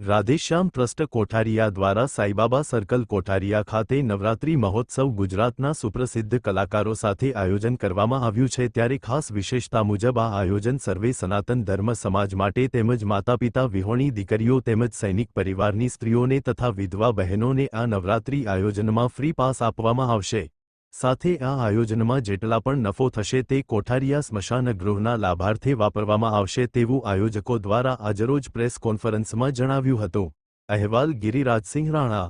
Radheshyam trust કોઠારિયા દ્વારા Sai Baba circle કોઠારિયા ખાતે નવરાત્રી મહોત્સવ ગુજરાતના સુપ્રસિદ્ધ કલાકારો સાથે આયોજન કરવામાં આવ્યું છે. ત્યારે ખાસ વિશેષતા મુજબ આ આયોજન સર્વે સનાતન ધર્મ સમાજ માટે તેમજ માતાપિતા વિહોણી દીકરીઓ તેમજ સૈનિક પરિવારની સ્ત્રીઓને તથા વિધવા બહેનોને આ નવરાત્રી આયોજનમાં ફ્રી પાસ આપવામાં આવશે. સાથે આ આયોજનમાં જેટલા પણ નફો થશે તે કોઠારિયા સ્મશાન ગૃહના લાભાર્થે વાપરવામાં આવશે તેવું આયોજકો દ્વારા આજરોજ પ્રેસ કોન્ફરન્સમાં જણાવ્યું હતું. અહેવાલ ગિરિરાજસિંહ રાણા